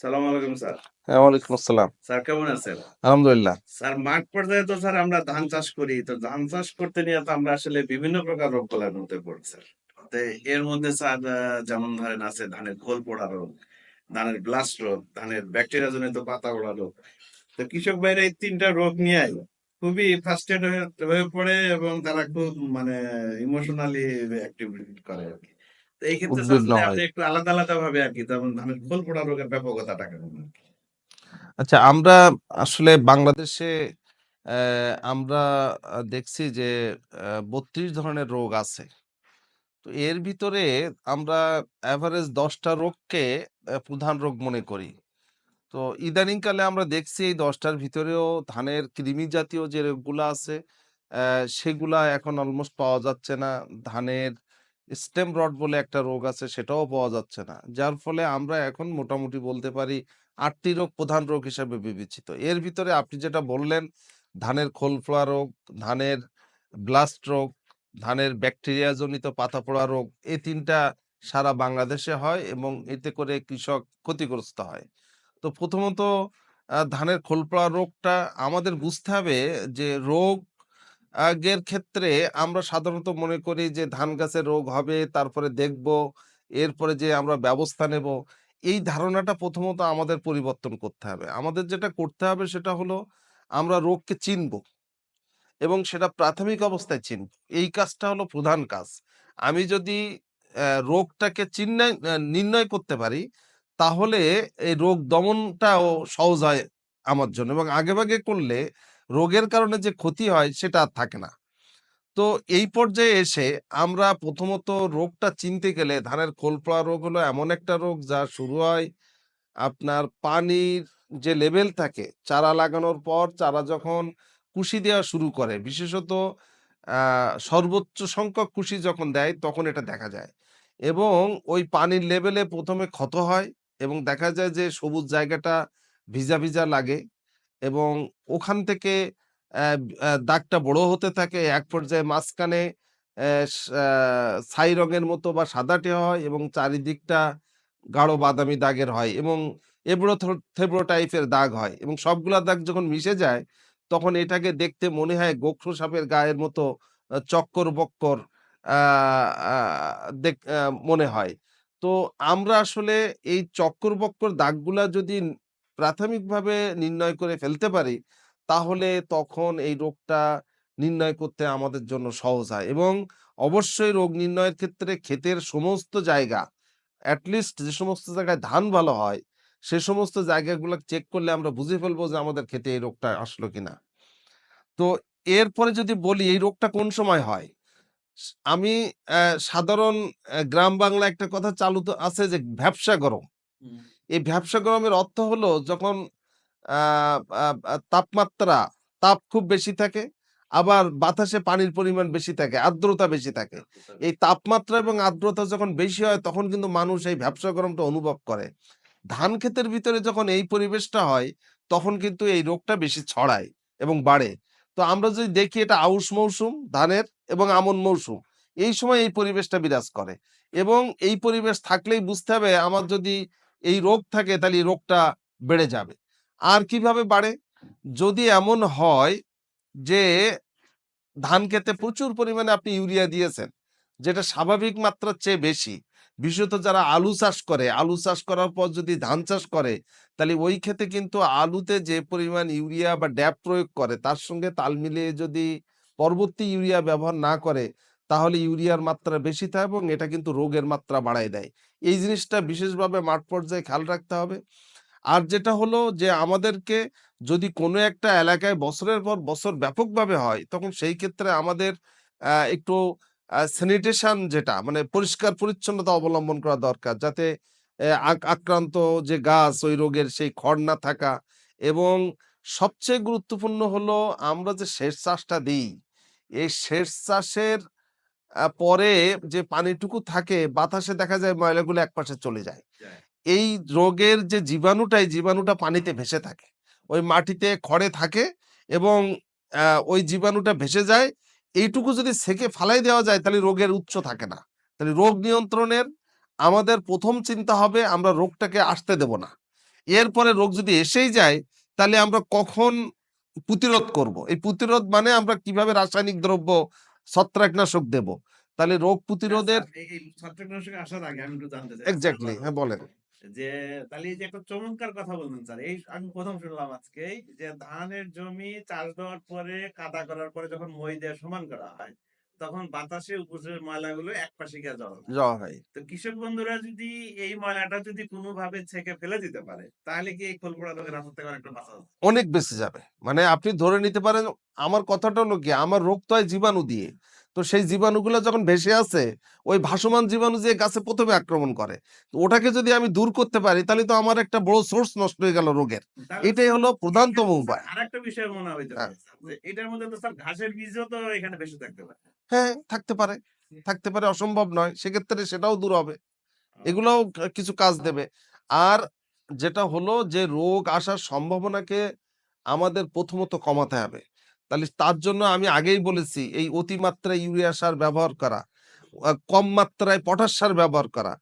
সালাম আলাইকুম স্যার। ওয়ালাইকুম আসসালাম। স্যার কেমন আছেন? আলহামদুলিল্লাহ। স্যার মাঠ পর্যায়ে তো স্যার আমরা ধান চাষ করি। তো ধান চাষ করতে নিয়ে তো আমরা আসলে বিভিন্ন প্রকার রোগ বলার মধ্যে পড়ি স্যার। এর মধ্যে স্যার যেমন ধরেন আছে ধানের খোল পড়া রোগ ধানের ব্লাস্ট রোগ ধানের ব্যাকটেরিয়া জনিত পাতা ওড়া রোগ। তো কৃষক ভাইরা এই তিনটা রোগ নিয়ে খুবই ফার্স্টেড হয়ে পড়ে এবং তারা খুব মানে ইমোশনালি অ্যাক্টিভিটি করে আর কি। তো এই ক্ষেত্রে। আপনি একটু আলাদা আলাদা ভাবে আর কি যেমন ধানের খোল পড়া রোগের ব্যাপকতাটা কেমন আচ্ছা আমরা আসলে বাংলাদেশে আমরা দেখছি যে বত্রিশ ধরনের রোগ আছে। তো এর ভিতরে আমরা অ্যাভারেজ দশটা রোগকে প্রধান রোগ মনে করি। তো ইদানিংকালে আমরা দেখছি এই দশটার ভিতরেও ধানের কৃমি জাতীয় যে রোগগুলো আছে আহ, সেগুলা এখন অলমোস্ট পাওয়া যাচ্ছে না। ধানের স্টেম রড বলে একটা রোগ আছে সেটাও পাওয়া যাচ্ছে না। যার ফলে আমরা এখন মোটামুটি বলতে পারি আটটি রোগ প্রধান রোগ হিসেবে বিবেচিত। এর ভিতরে আপনি যেটা বললেন, ধানের খোল ফোড়া রোগ, ধানের ব্লাস্ট রোগ, ধানের ব্যাকটেরিয়া জনিত পাতা পোড়া রোগ এই তিনটা সারা বাংলাদেশে হয় এবং এতে করে কৃষক ক্ষতিগ্রস্ত হয়। তো প্রথমত ধানের খোল পড়া রোগটা আমাদের বুঝতে হবে যে রোগ আগের ক্ষেত্রে আমরা সাধারণত মনে করি যে ধান গাছে রোগ হবে, তারপরে দেখব, এরপরে যে আমরা ব্যবস্থা নেব, এই ধারণাটা প্রথমত আমাদের পরিবর্তন করতে হবে। আমাদের যেটা করতে হবে সেটা হলো আমরা রোগকে চিনব এবং সেটা প্রাথমিক অবস্থায় চিনব। এই কাজটা হলো প্রধান কাজ। আমি যদি রোগটাকে চিহ্নায় নির্ণয় করতে পারি, তাহলে এই রোগ দমনটাও সহজ হয় আমার জন্য এবং আগেভাগে করলে রোগের কারণে যে ক্ষতি হয় সেটা আর থাকে না। তো এই পর্যায়ে এসে আমরা প্রথমত রোগটা চিনতে গেলে, ধানের খোল পড়া রোগ হলো এমন একটা রোগ যা শুরু হয় আপনার পানির যে লেভেল থাকে, চারা লাগানোর পর চারা যখন কুশি দেওয়া শুরু করে, বিশেষত সর্বোচ্চ সংখ্যক কুশি যখন দেয় তখন এটা দেখা যায়। এবং ওই পানির লেভেলে প্রথমে ক্ষত হয় এবং দেখা যায় যে সবুজ জায়গাটা ভিজা ভিজা লাগে। এবং ওখান থেকে দাগটা বড় হতে থাকে। এক পর্যায়ে মাঝখানে ছাই রঙের মতো বা সাদাটে হয় এবং চারিদিকটা গাঢ় বাদামি দাগের হয় এবং এবড়ো থেবড়ো টাইপের দাগ হয় এবং সবগুলা দাগ যখন মিশে যায়, তখন এটাকে দেখতে মনে হয় গোখরো সাপের গায়ের মতো চক্কর বক্কর মনে হয়। তো আমরা আসলে এই চক্কর বক্কর দাগগুলা যদি প্রাথমিকভাবে নির্ণয় করে ফেলতে পারি, তাহলে তখন এই রোগটা নির্ণয় করতে আমাদের জন্য সহজ হয়। এবং অবশ্যই রোগ নির্ণয়ের ক্ষেত্রে ক্ষেতের সমস্ত জায়গা অ্যাটলিস্ট যে সমস্ত জায়গায় ধান ভালো হয়, সে সমস্ত জায়গাগুলো চেক করলে আমরা বুঝে ফেলব যে আমাদের ক্ষেতে এই রোগটা আসলো কিনা। তো এরপরে যদি বলি, এই রোগটা কোন সময় হয়? আমি সাধারণ গ্রাম বাংলা একটা কথা চালু তো আছে যে ভ্যাবসা গরম। এই ভ্যাবসা গরমের অর্থ হলো যখন তাপমাত্রা তাপ খুব বেশি থাকে আবার বাতাসে পানির পরিমাণ বেশি থাকে আর্দ্রতা বেশি থাকে। এই তাপমাত্রা এবং আর্দ্রতা যখন বেশি হয় তখন কিন্তু মানুষ এই ভ্যাবসা গরমটা অনুভব করে। ধান ক্ষেতের ভিতরে যখন এই পরিবেশটা হয় তখন কিন্তু এই রোগটা বেশি ছড়ায় এবং বাড়ে। তো আমরা যদি দেখি এটা আউশ মৌসুম ধানের এবং আমন মৌসুম এই সময় এই পরিবেশটা বিরাজ করে। এবং এই পরিবেশ থাকলেই বুঝতে হবে আমার যদি এই রোগ থাকে তাহলে রোগটা বেড়ে যাবে। আর কীভাবে বাড়ে? যদি এমন হয় যে ধান খেতে প্রচুর পরিমাণে আপনি ইউরিয়া দিয়েছেন, যেটা স্বাভাবিক মাত্রার চেয়ে বেশি, বিশেষত যারা আলু চাষ করে, আলু চাষ করার পর যদি ধান চাষ করে, তাহলে ওই ক্ষেতে কিন্তু আলুতে যে পরিমাণ ইউরিয়া বা ড্যাপ প্রয়োগ করে, তার সঙ্গে তাল মিলিয়ে যদি পরবর্তী ইউরিয়া ব্যবহার না করে তাহলে ইউরিয়ার মাত্রা বেশি থাকে এবং এটা কিন্তু রোগের মাত্রা বাড়ায় দেয়। এই জিনিসটা বিশেষভাবে মাঠ পর্যায়ে খেয়াল রাখতে হবে। আর যেটা হলো যে, আমাদেরকে যদি কোনো একটা এলাকায় বছরের পর বছর ব্যাপকভাবে হয়, তখন সেই ক্ষেত্রে আমাদের একটু স্যানিটেশন যেটা মানে পরিষ্কার পরিচ্ছন্নতা অবলম্বন করা দরকার। যাতে আক- আক্রান্ত যে গাছ, ওই রোগের সেই খড় না থাকা এবং সবচেয়ে গুরুত্বপূর্ণ হলো আমরা যে সেচ চাষটা দিই, এই সেচ চাষের পরে যে পানিটুকু থাকে বাতাসে দেখা যায় ময়লাগুলো একপাশে চলে যায়। এই রোগের যে জীবাণুটা এই জীবাণুটা পানিতে ভেসে থাকে। ওই মাটিতে খড়ে থাকে এবং ওই জীবাণুটা ভেসে যায়। এইটুকু যদি সেকে ফালাই দেওয়া যায় তাহলে রোগের উৎস থাকে না। তাহলে রোগ নিয়ন্ত্রণের আমাদের প্রথম চিন্তা হবে আমরা রোগটাকে আসতে দেব না। এরপরে রোগ যদি এসেই যায় তাহলে আমরা কখন প্রতিরোধ করব? এই প্রতিরোধ মানে আমরা কীভাবে রাসায়নিক দ্রব্য ছত্রাকনাশক দেব। তাহলে রোগ প্রতিরোধের ছত্রাকনাশক এই- এই আসার আগে আমি একটু জানতে চাই। এক্স্যাক্টলি হ্যাঁ বলেন। যে তাহলে এই যে একটা চমৎকার কথা বললেন স্যার এই আমি প্রথম শুনলাম আজকে যে ধানের জমি চাষ দেওয়ার পরে কাদা করার পরে যখন মই দিয়ে সমান করা হয় তখন বাতাসে উপরের ময়লাগুলো এক পাশে গিয়ে জড়ো হয়। হয়। তো কৃষক বন্ধুরা যদি এই ময়লাটা যদি কোনো ভাবে ছেঁকে ফেলে দিতে পারে তাহলে কি এই খোল পোড়া রোগের হাত থেকে অনেকটা বাঁচা অনেক বেঁচে যাবে। মানে আপনি ধরে নিতে পারেন আমার কথাটা হলো কি আমার রোগ তো হয় জীবাণু দিয়ে। তো সেই জীবাণুগুলো যখন ভেসে আছে ওই ভাসমান জীবাণু যে গাছে প্রথমে আক্রমণ করে তো ওটাকে যদি আমি দূর করতে পারি তাহলে তো আমার একটা বড় সোর্স নষ্ট হয়ে গেল রোগের। এটাই হলো প্রধানতম উপায়। আরেকটা বিষয় মনে হইতে হ্যাঁ। এটার মধ্যে তো স্যার ঘাসের বীজও তো এখানে বেশি থাকতে পারে। হ্যাঁ থাকতে পারে। থাকতে পারে অসম্ভব নয়। সেক্ষেত্রে সেটাও দূর হবে। এগুলোও কিছু কাজ দেবে। আর যেটা হলো যে রোগ আসার সম্ভাবনাকে আমাদের প্রথমত কমাতে হবে। তাহলে তার জন্য আমি আগেই বলেছি এই অতিমাত্রায় ইউরিয়া সার ব্যবহার করা কম মাত্রায় পটাশ সার ব্যবহার করা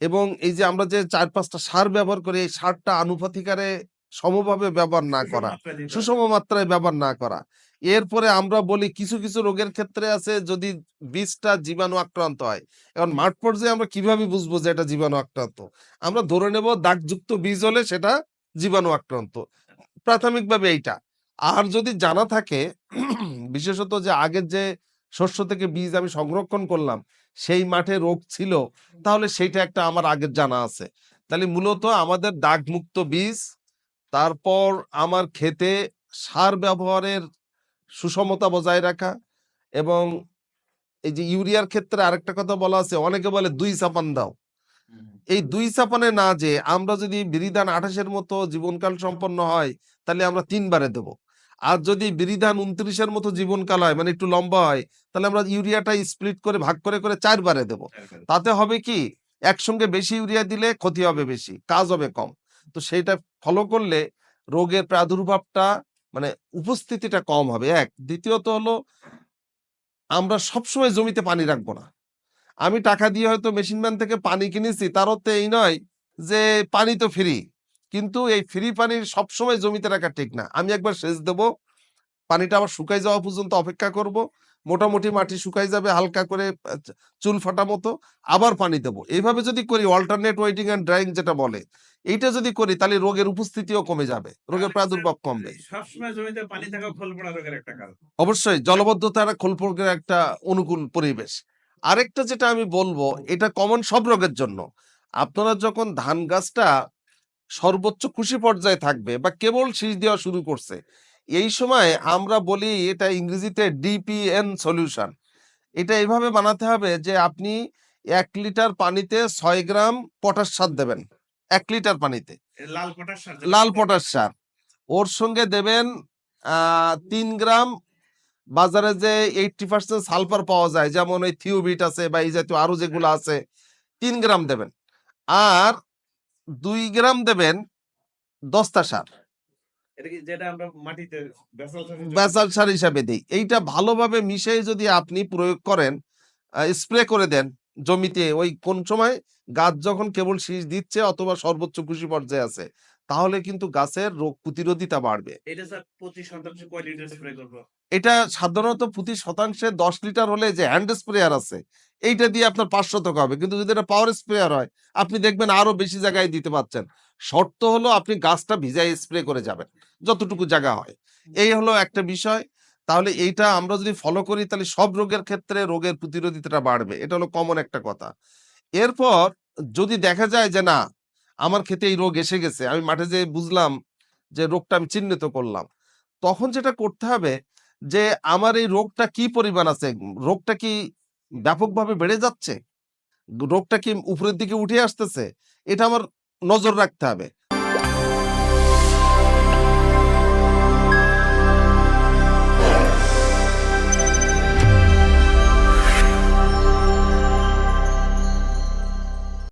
এবং এই যে আমরা যে চার পাঁচটা সার ব্যবহার করি এই সারটা আনুপাতিকারে সমভাবে ব্যবহার না করা। সুষম মাত্রায় ব্যবহার না করা। এরপরে আমরা বলি কিছু কিছু রোগের ক্ষেত্রে আছে যদি বীজটা জীবাণু আক্রান্ত হয়। এখন মাঠ পর্যায়ে আমরা কীভাবে বুঝব যে এটা জীবাণু আক্রান্ত? আমরা ধরে নেব দাগযুক্ত বীজ হলে সেটা জীবাণু আক্রান্ত। প্রাথমিকভাবে এইটা। আর যদি জানা থাকে বিশেষত যে আগের যে শস্য থেকে বীজ আমি সংরক্ষণ করলাম সেই মাঠে রোগ ছিল তাহলে সেইটা একটা আমার আগের জানা আছে। তাহলে মূলত আমাদের দাগমুক্ত বীজ তারপর আমার ক্ষেতে সার ব্যবহারের সুষমতা বজায় রাখা এবং এই যে ইউরিয়ার ক্ষেত্রে আরেকটা কথা বলা আছে অনেকে বলে দুই চাপান দাও। এই দুই চাপানে না যে আমরা যদি বিরিধান আঠাশের মতো জীবনকাল সম্পন্ন হয় তাহলে আমরা তিনবারে দেব। আর যদি বিরিধান উনত্রিশের মতো জীবনকাল হয় মানে একটু লম্বা হয় তাহলে আমরা ইউরিয়াটা স্প্লিট করে ভাগ করে করে চারবারে দেব। তাতে হবে কি একসঙ্গে বেশি ইউরিয়া দিলে ক্ষতি হবে বেশি কাজ হবে কম। তো সেইটা ফলো করলে রোগের প্রাদুর্ভাবটা মানে উপস্থিতিটা কম হবে। এক দ্বিতীয়ত হলো আমরা সবসময় জমিতে পানি রাখব না। আমি টাকা দিয়ে হয়তো মেশিন ম্যান থেকে পানি কিনেছি তার তো এই নয় যে পানি তো ফ্রি কিন্তু এই ফ্রি পানির সবসময় জমিতে রাখা ঠিক না। আমি একবার সেচ দেব পানিটা আবার শুকাই যাওয়া পর্যন্ত অপেক্ষা করব মোটামুটি মাটি শুকাই যাবে হালকা করে চুল ফাটা মতো আবার পানি দেব। এইভাবে যদি করি অল্টারনেট ওয়েটিং অ্যান্ড ড্রাইং যেটা বলে এইটা যদি করি তাহলে রোগের উপস্থিতিও কমে যাবে রোগের প্রাদুর্ভাব কমবে। খোল অবশ্যই জলবদ্ধতা খোলপর্গের একটা অনুকূল পরিবেশ। আরেকটা যেটা আমি বলব এটা কমন সব রোগের জন্য। আপনারা যখন ধান গাছটা সর্বোচ্চ খুশি পর্যায়ে থাকবে বা কেবল শীষ দেওয়া শুরু করছে। এই সময় আমরা বলি এটা ইংরেজিতে ডিপিএন সলিউশন এটা এইভাবে বানাতে হবে যে আপনি এক লিটার পানিতে ছয় গ্রাম পটাশ সার দেবেন। এক লিটার পানিতে। লাল পটাশ সার লাল পটাশ সার। ওর সঙ্গে দেবেন তিন গ্রাম বাজারে যে এইটটি পার্সেন্ট সালফার পাওয়া যায় যেমন ওই থিওবিট আছে বা এই জাতীয় আরও যেগুলো আছে তিন গ্রাম দেবেন। আর দুই গ্রাম দেবেন দস্তা সার। যেটা আমরা সার বেসাল সার হিসাবে দিই। এইটা ভালোভাবে মিশিয়ে যদি আপনি প্রয়োগ করেন স্প্রে করে দেন জমিতে ওই কোন সময় গাছ যখন কেবল শীষ দিচ্ছে অথবা সর্বোচ্চ খুশি পর্যায়ে আছে তাহলে কিন্তু গাছের রোগ প্রতিরোধিতা বাড়বে। এটা স্যার প্রতি শতাংশ কয় লিটার স্প্রে করব? এটা সাধারণত প্রতি শতাংশে দশ লিটার হলে যে হ্যান্ড স্প্রেয়ার আছে এইটা দিয়ে আপনার পাঁচশো টাকা হবে। কিন্তু যদি এটা পাওয়ার স্প্রেয়ার হয় আপনি দেখবেন আরও বেশি জায়গায় দিতে পারছেন। শর্ত হলো আপনি গাছটা ভিজাই স্প্রে করে যাবেন যতটুকু জায়গা হয়। এই হলো একটা বিষয়। তাহলে এইটা আমরা যদি ফলো করি তাহলে সব রোগের ক্ষেত্রে রোগের প্রতিরোধিতাটা বাড়বে। এটা হলো কমন একটা কথা। এরপর যদি দেখা যায় যে না আমার ক্ষেতে এই রোগ এসে গেছে। আমি মাঠে যে বুঝলাম যে রোগটা আমি চিহ্নিত করলাম। তখন যেটা করতে হবে যে আমার এই রোগটা কি পরিমাণ আছে? রোগটা কি ব্যাপকভাবে বেড়ে যাচ্ছে? রোগটা কি উপরের দিকে উঠে আসতেছে? এটা আমার নজর রাখতে হবে।